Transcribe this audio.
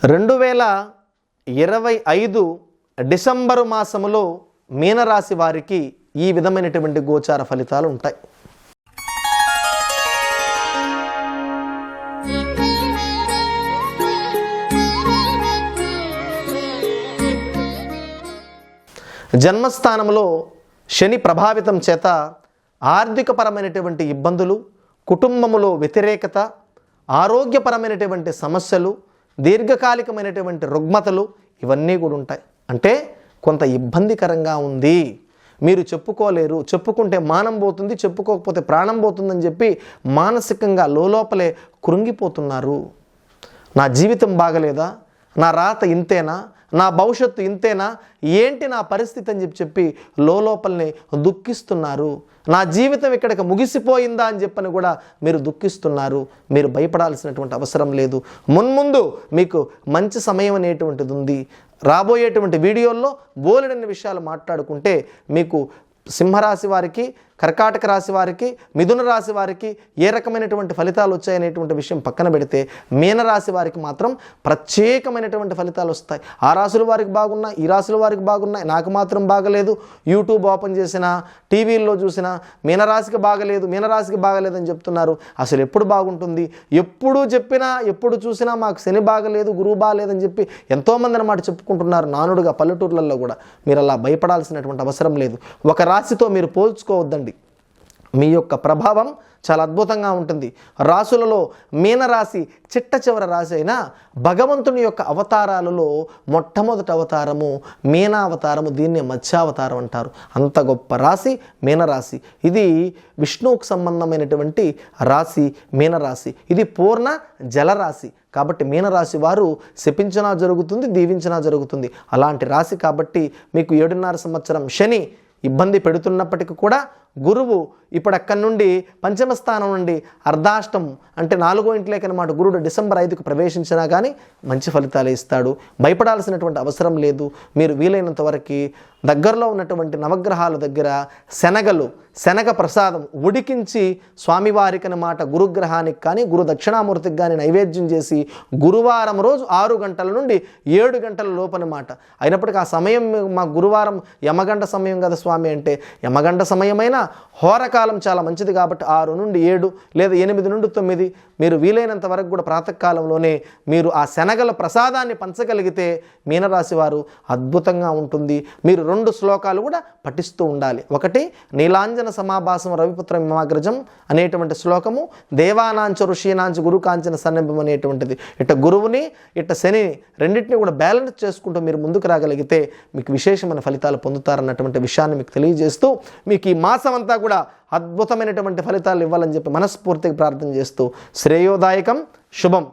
రెండు వేల ఇరవై ఐదు డిసెంబరు మాసములో మీనరాశి వారికి ఈ విధమైనటువంటి గోచార ఫలితాలు ఉంటాయి. జన్మస్థానంలో శని ప్రభావితం చేత ఆర్థికపరమైనటువంటి ఇబ్బందులు కుటుంబములో వ్యతిరేకత ఆరోగ్యపరమైనటువంటి సమస్యలు దీర్ఘకాలికమైనటువంటి రుగ్మతలు ఇవన్నీ కూడా ఉంటాయి. అంటే కొంత ఇబ్బందికరంగా ఉంది. మీరు చెప్పుకోలేరు చెప్పుకుంటే మానం పోతుంది చెప్పుకోకపోతే ప్రాణం పోతుందని చెప్పి మానసికంగా లోపలే కృంగిపోతున్నారు. నా జీవితం బాగలేదా? నా రాత ఇంతేనా? నా భవిష్యత్తు ఇంతేనా? ఏంటి నా పరిస్థితి అని చెప్పి చెప్పి లోపలనే దుఃఖిస్తున్నారు. నా జీవితం ఇక్కడికి ముగిసిపోయిందా అని చెప్పని కూడా మీరు దుఃఖిస్తున్నారు. మీరు భయపడాల్సినటువంటి అవసరం లేదు. మున్ముందు మీకు మంచి సమయం అనేటువంటిది ఉంది. రాబోయేటువంటి వీడియోల్లో బోలెడన్ని విషయాలు మాట్లాడుకుంటే మీకు సింహరాశి వారికి కర్కాటక రాశి వారికి మిథున రాశి వారికి ఏ రకమైనటువంటి ఫలితాలు వచ్చాయనేటువంటి విషయం పక్కన పెడితే మీనరాశి వారికి మాత్రం ప్రత్యేకమైనటువంటి ఫలితాలు వస్తాయి. ఆ రాశుల వారికి బాగున్నాయి ఈ రాశుల వారికి బాగున్నాయి నాకు మాత్రం బాగలేదు. యూట్యూబ్ ఓపెన్ చేసినా టీవీల్లో చూసినా మీనరాశికి బాగలేదు మీనరాశికి బాగలేదని చెప్తున్నారు. అసలు ఎప్పుడు బాగుంటుంది? ఎప్పుడు చెప్పినా ఎప్పుడు చూసినా మాకు శని బాగలేదు గురువు బాగలేదని చెప్పి ఎంతోమంది అన్నమాట చెప్పుకుంటున్నారు నానుడుగా పల్లెటూర్లలో కూడా. మీరు అలా భయపడాల్సినటువంటి అవసరం లేదు. ఒక రాశితో మీరు పోల్చుకోవద్దండి. మీ యొక్క ప్రభావం చాలా అద్భుతంగా ఉంటుంది. రాసులలో మీనరాశి చిట్ట చివరి రాశి అయినా భగవంతుని యొక్క అవతారాలలో మొట్టమొదటి అవతారము మీనావతారము దీన్ని మత్స్యావతారం అంటారు. అంత గొప్ప రాశి మీనరాశి. ఇది విష్ణువుకు సంబంధమైనటువంటి రాశి మీనరాశి. ఇది పూర్ణ జలరాశి. కాబట్టి మీనరాశి వారు శపించినా జరుగుతుంది దీవించినా జరుగుతుంది. అలాంటి రాశి కాబట్టి మీకు ఏడున్నర సంవత్సరం శని ఇబ్బంది పెడుతున్నప్పటికీ కూడా గురువు ఇప్పుడు అక్కడి నుండి పంచమ స్థానం నుండి అర్ధాష్టం అంటే నాలుగో ఇంట్లోకి అనమాట గురుడు డిసెంబర్ ఐదుకు ప్రవేశించినా కానీ మంచి ఫలితాలు ఇస్తాడు. భయపడాల్సినటువంటి అవసరం లేదు. మీరు వీలైనంత వరకు దగ్గరలో ఉన్నటువంటి నవగ్రహాల దగ్గర శనగలు శనగ ప్రసాదం ఉడికించి స్వామివారికి అనమాట గురుగ్రహానికి కానీ గురు దక్షిణామూర్తికి కానీ నైవేద్యం చేసి గురువారం రోజు ఆరు గంటల నుండి ఏడు గంటల లోపనమాట అయినప్పటికీ ఆ సమయం మా గురువారం యమగంట సమయం కదా స్వామి అంటే. యమగంట సమయమైనా హోరకాలం చాలా మంచిది కాబట్టి ఆరు నుండి ఏడు లేదా ఎనిమిది నుండి తొమ్మిది. మీరు వీలైనంత వరకు కూడా ప్రాతకాలంలోనే మీరు ఆ శనగల ప్రసాదాన్ని పంచగలిగితే మీనరాశి వారు అద్భుతంగా ఉంటుంది. మీరు రెండు శ్లోకాలు కూడా పఠిస్తూ ఉండాలి. ఒకటి నీలాంజన సమాభాసం రవిపుత్ర మిమాగ్రజం అనేటువంటి శ్లోకము దేవానాంచ ఋషీనాంచ గురుకాంచన సన్నిభం అనేటువంటిది. ఇట గురువుని ఇట శని రెండింటిని కూడా బ్యాలెన్స్ చేసుకుంటూ మీరు ముందుకు రాగలిగితే మీకు విశేషమైన ఫలితాలు పొందుతారన్నటువంటి విషయాన్ని మీకు తెలియజేస్తూ మీకు ఈ మాసం అంతా కూడా అద్భుతమైనటువంటి ఫలితాలు ఇవ్వాలని చెప్పి మనస్ఫూర్తిగా ప్రార్థన చేస్తూ శ్రేయోదాయకం. శుభం.